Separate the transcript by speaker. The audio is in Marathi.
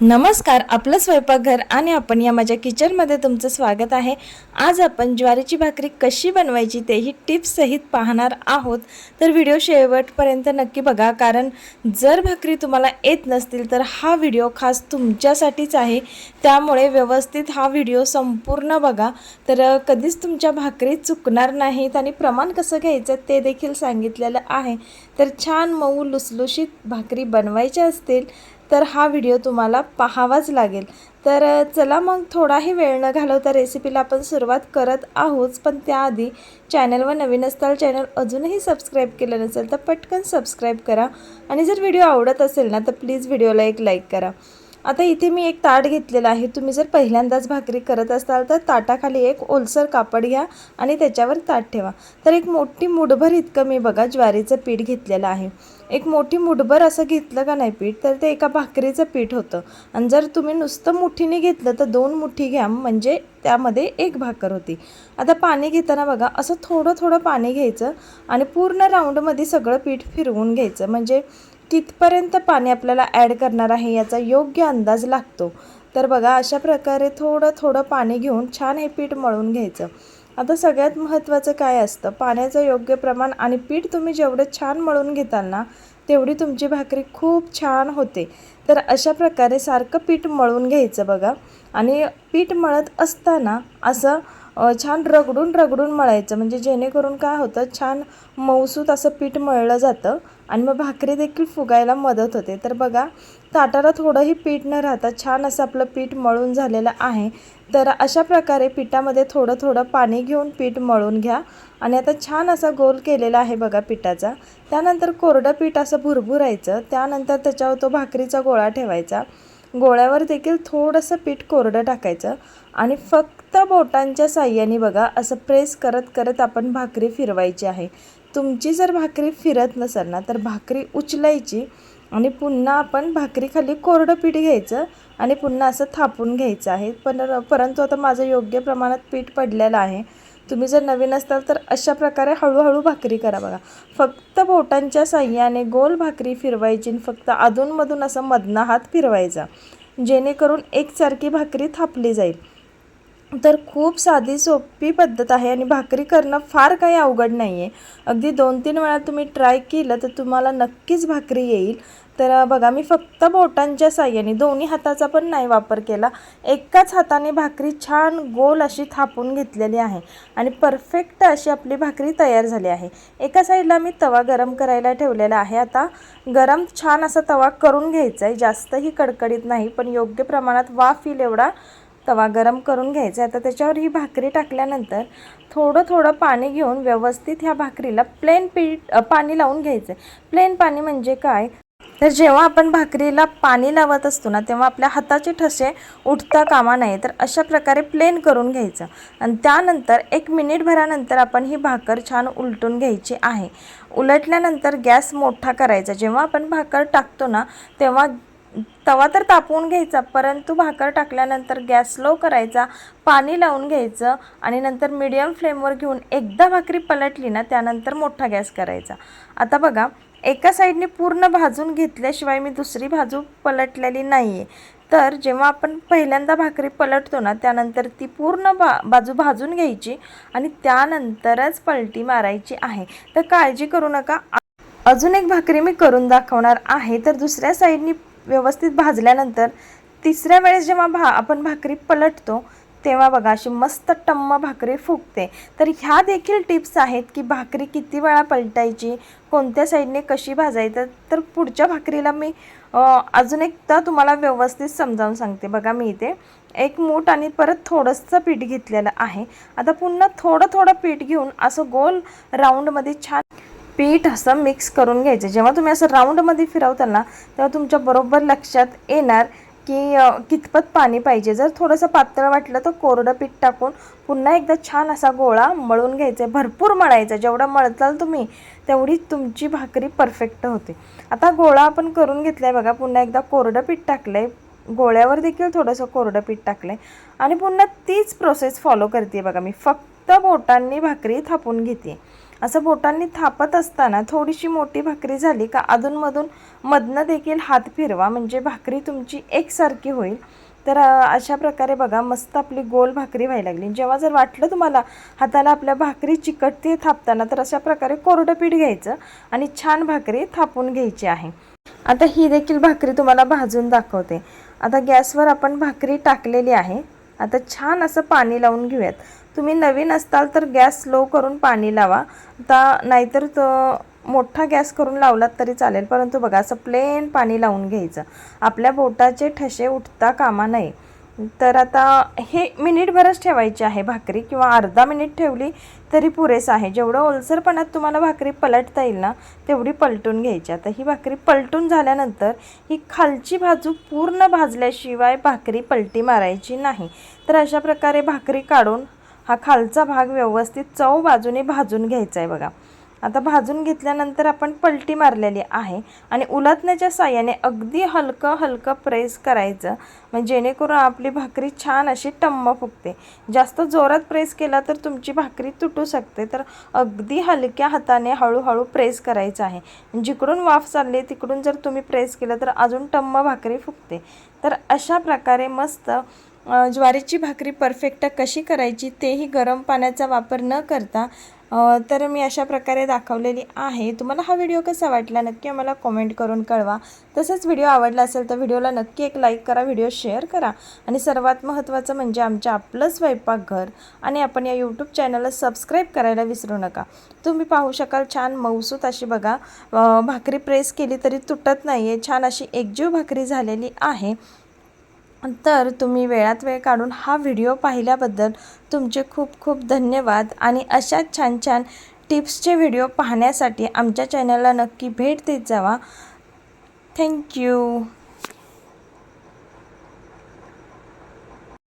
Speaker 1: नमस्कार आपलं स्वयंपाकघर आणि आपण या माझ्या किचनमध्ये तुमचं स्वागत आहे. आज आपण ज्वारीची भाकरी कशी बनवायची तेही टिप्ससहित पाहणार आहोत. तर व्हिडिओ शेवटपर्यंत नक्की बघा कारण जर भाकरी तुम्हाला येत नसतील तर हा व्हिडिओ खास तुमच्यासाठीच आहे. त्यामुळे व्यवस्थित हा व्हिडिओ संपूर्ण बघा. तर कधीच तुमच्या भाकरी चुकणार नाहीत आणि प्रमाण कसं घ्यायचं ते देखील सांगितलेलं आहे. तर छान मऊ लुसलुशीत भाकरी बनवायच्या असतील तर हा व्हिडिओ तुम्हाला पाहावाच लागेल. तर चला मग थोडाही वेळ न घालवता रेसिपीला आपण सुरुवात करत आहोत. पण त्याआधी चॅनलवर नवीन असताल चॅनल अजूनही सबस्क्राईब केलं नसेल तर पटकन सबस्क्राईब करा. आणि जर व्हिडिओ आवडत असेल ना तर प्लीज व्हिडिओला एक लाईक करा. आता इथे मी एक ताट घेतलेलं आहे. तुम्ही जर पहिल्यांदाच भाकरी करत असाल तर ताटाखाली एक ओलसर कापड घ्या आणि त्याच्यावर ताट ठेवा. तर एक मोठी मुठभर इतकं मी बघा ज्वारीचं पीठ घेतलेलं आहे. एक मोठी मुठभर असं घेतलं का नाही पीठ? तर ते एका भाकरीचं पीठ होतं. आणि जर तुम्ही नुसतं मुठीने घेतलं तर दोन मुठी घ्या म्हणजे त्यामध्ये एक भाकर होती. आता पाणी घेताना बघा असं थोडं थोडं पाणी घ्यायचं आणि पूर्ण राऊंडमध्ये सगळं पीठ फिरवून घ्यायचं. म्हणजे कितपर्यंत पाणी आपल्याला ॲड करणार आहे याचा योग्य अंदाज लागतो. तर बघा अशा प्रकारे थोडं थोडं पाणी घेऊन छान हे पीठ मळून घ्यायचं. आता सगळ्यात महत्त्वाचं काय असतं? पाण्याचं योग्य प्रमाण आणि पीठ तुम्ही जेवढं छान मळून घेताल ना तेवढी तुमची भाकरी खूप छान होते. तर अशा प्रकारे सारखं पीठ मळून घ्यायचं बघा. आणि पीठ मळत असताना असं छान रगडून रगडून मळायचं. म्हणजे जेणेकरून काय होतं छान मऊसूत असं पीठ मळलं जातं आणि मग भाकरी देखील फुगायला मदत होते. तर बघा ताटाला थोडंही पीठ न राहता छान असं आपलं पीठ मळून झालेलं आहे. तर अशा प्रकारे पिठामध्ये थोडं थोडं पाणी घेऊन पीठ मळून घ्या. आणि आता छान असा गोल केलेला आहे बघा पिठाचा. त्यानंतर कोरडं पीठ असं भुरभुरायचं. त्यानंतर त्याच्यावर तो भाकरीचा गोळा ठेवायचा. गोळ्यावर देखील थोडंसं पीठ कोरडं टाकायचं आणि फक्त बोटांच्या साह्याने बघा असं प्रेस करत करत आपण भाकरी फिरवायची आहे. तुमची जर भाकरी फिरत नसेल ना तर भाकरी उचलायची आणि पुन्हा आपण भाकरीखाली कोरडं पीठ घ्यायचं आणि पुन्हा असं थापून घ्यायचं आहे. पण परंतु आता माझं योग्य प्रमाणात पीठ पडलेलं आहे. तुम्ही जर नवीन असताल तर अशा प्रकारे हळूहळू भाकरी करा बघा. फक्त बोटांच्या साह्याने गोल भाकरी फिरवायची आणि फक्त अधूनमधून असं मधना हात फिरवायचा. जेणेकरून एकसारखी भाकरी थापली जाईल. तर खूप साधी सोपी पद्धत आहे आणि भाकरी करणं फार काही अवघड नाही आहे अगदी दोन तीन वेळा तुम्ही ट्राय केलं तर तुम्हाला नक्कीच भाकरी येईल. तर बघा मी फक्त बोटांच्या साह्याने दोन्ही हाताचा पण नाही वापर केला एकाच हाताने भाकरी छान गोल अशी थापून घेतलेली आहे आणि परफेक्ट अशी आपली भाकरी तयार झाली आहे. एका साईडला मी तवा गरम करायला ठेवलेला आहे. आता गरम छान असा तवा करून घ्यायचा आहे. जास्तही कडकडीत नाही पण योग्य प्रमाणात वाफ येईल एवढा तवा गरम करून घ्यायचा आहे. आता त्याच्यावर ही भाकरी टाकल्यानंतर थोडं थोडं पाणी घेऊन व्यवस्थित ह्या भाकरीला प्लेन पीठ पाणी लावून घ्यायचं आहे. प्लेन पाणी म्हणजे काय? तर जेव्हा आपण भाकरीला पाणी लावत असतो ना तेव्हा आपल्या हाताचे ठसे उठता कामा नये. तर अशा प्रकारे प्लेन करून घ्यायचं. आणि त्यानंतर एक मिनिटभरानंतर आपण ही भाकर छान उलटून घ्यायची आहे. उलटल्यानंतर गॅस मोठा करायचा. जेव्हा आपण भाकर टाकतो ना तेव्हा तवा तर तापवून घ्यायचा परंतु भाकर टाकल्यानंतर गॅस स्लो करायचा पाणी लावून घ्यायचं आणि नंतर मिडियम फ्लेमवर घेऊन एकदा भाकरी पलटली ना त्यानंतर मोठा गॅस करायचा. आता बघा एका साईडने पूर्ण भाजून घेतल्याशिवाय मी दुसरी भाजू पलटलेली नाही आहे तर जेव्हा आपण पहिल्यांदा भाकरी पलटतो ना त्यानंतर ती पूर्ण बा बाजू भाजून घ्यायची आणि त्यानंतरच पलटी मारायची आहे. तर काळजी करू नका. अजून एक भाकरी मी करून दाखवणार आहे. तर दुसऱ्या साईडनी व्यवस्थित भाजल्यानंतर तिसऱ्या वेळेस जेव्हा भा आपण भाकरी पलटतो तेव्हा बघा अशी मस्त टम्म भाकरी फुगते. तर ह्या देखील टिप्स आहेत की भाकरी किती वेळा पलटायची कोणत्या साईडने कशी भाजायचं तर पुढच्या भाकरीला मी अजून एकदा तुम्हाला व्यवस्थित समजावून सांगते. बघा मी इथे एक मूठ आणि परत थोडंसं पीठ घेतलेलं आहे. आता पुन्हा थोडं थोडं पीठ घेऊन असं गोल राऊंडमध्ये छान पीठ असं मिक्स करून घ्यायचं. जेव्हा तुम्ही असं राऊंडमध्ये फिरवताल ना तेव्हा तुमच्या बरोबर लक्षात येणार की कितपत पाणी पाहिजे. जर थोडंसं पातळ वाटलं तर कोरडं पीठ टाकून पुन्हा एकदा छान असा गोळा मळून घ्यायचा. आहे भरपूर मळायचा. जेवढा मळताल तुम्ही तेवढी तुमची भाकरी परफेक्ट होते. आता गोळा आपण करून घेतला आहे बघा. पुन्हा एकदा कोरडं पीठ टाकलं आहे गोळ्यावर देखील थोडंसं कोरडं पीठ टाकलं आहे आणि पुन्हा तीच प्रोसेस फॉलो करते बघा मी. फक्त बोटांनी भाकरी थापून घेते असं बोटांनी थापत असताना थोडीशी मोठी भाकरी झाली का अधूनमधून मधनं देखील हात फिरवा. म्हणजे भाकरी तुमची एकसारखी होईल. तर अशा प्रकारे बघा मस्त आपली गोल भाकरी व्हायला लागली. जेव्हा जर वाटलं तुम्हाला हाताला आपल्या भाकरी चिकटते थापताना तर अशा प्रकारे कोरडं पीठ घ्यायचं आणि छान भाकरी थापून घ्यायची आहे. आता ही देखील भाकरी तुम्हाला भाजून दाखवते. आता गॅसवर आपण भाकरी टाकलेली आहे. आता छान असं पाणी लावून घेऊयात. तुम्ही नवीन असताल तर गॅस स्लो करून पाणी लावा. आता नाहीतर तो मोठा गॅस करून लावलात तरी चालेल परंतु बघा असं प्लेन पाणी लावून घ्यायचं. आपल्या बोटाचे ठसे उठता कामा नये. तर आता हे मिनिटभरच ठेवायची आहे भाकरी किंवा अर्धा मिनिट ठेवली तरी पुरेसं आहे. जेवढं ओलसरपणात तुम्हाला भाकरी पलटता येईल ना तेवढी पलटून घ्यायची. आता ही भाकरी पलटून झाल्यानंतर ही खालची बाजू पूर्ण भाजल्याशिवाय भाकरी पलटी मारायची नाही. तर अशा प्रकारे भाकरी काढून हा खालचा भाग व्यवस्थित चव बाजूने भाजून घ्यायचा आहे बघा. आता भाजून घेतल्यानंतर आपण पलटी मारलेली आहे आणि उलटण्याच्या साह्याने अगदी हलकं हलकं प्रेस करायचं. म्हणजे जेणेकरून आपली भाकरी छान अशी टम्म फुगते. जास्त जोरात प्रेस केला तर तुमची भाकरी तुटू शकते. तर अगदी हलक्या हाताने हळूहळू प्रेस करायचं आहे. जिकडून वाफ चालली तिकडून जर तुम्ही प्रेस केलं तर अजून टम्म भाकरी फुगते. तर अशा प्रकारे मस्त ज्वारीची भाकरी परफेक्ट कशी करायची तेही गरम पाण्याचा वापर न करता तर मी अशा प्रकारे दाखवलेली आहे. तुम्हाला हा व्हिडिओ कसा वाटला नक्की आम्हाला कॉमेंट करून कळवा. तसंच व्हिडिओ आवडला असेल तर व्हिडिओला नक्की एक लाईक करा व्हिडिओ शेअर करा. आणि सर्वात महत्त्वाचं म्हणजे आमच्या आपलं स्वयंपाकघर आणि आपण या यूट्यूब चॅनलला सबस्क्राईब करायला विसरू नका. तुम्ही पाहू शकाल छान मौसूत अशी बघा भाकरी प्रेस केली तरी तुटत नाही आहे छान अशी एकजीव भाकरी झालेली आहे. तर तुम्ही वेळात वेळ काढून हा व्हिडिओ पाहिल्याबद्दल तुमचे खूप खूप धन्यवाद. आणि अशाच छान छान टिप्सचे व्हिडिओ पाहण्यासाठी आमच्या चॅनलला नक्की भेट देत जावा. थँक्यू